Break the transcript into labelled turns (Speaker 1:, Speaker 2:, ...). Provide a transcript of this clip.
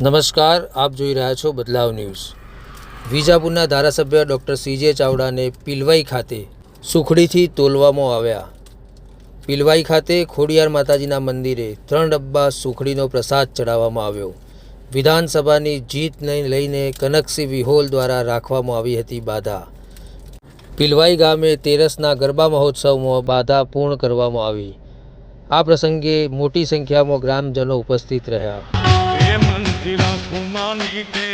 Speaker 1: નમસ્કાર, આપ જોઈ રહ્યા છો બદલાવ ન્યૂઝ. વિજાપુરના ધારાસભ્ય ડૉક્ટર સીજે ચાવડાને પિલવાઈ ખાતે સુખડીથી તોલવામાં આવ્યા. પિલવાઈ ખાતે ખોડિયાર માતાજીના મંદિરે ત્રણ ડબ્બા સુખડીનો પ્રસાદ ચડાવવામાં આવ્યો. વિધાનસભાની જીતને લઈને કનકસિંહ વિહોલ દ્વારા રાખવામાં આવી હતી બાધા. પિલવાઈ ગામે તેરસના ગરબા મહોત્સવમાં બાધા પૂર્ણ કરવામાં આવી. આ પ્રસંગે મોટી સંખ્યામાં ગ્રામજનો ઉપસ્થિત રહ્યા.
Speaker 2: মাঙ্গিতে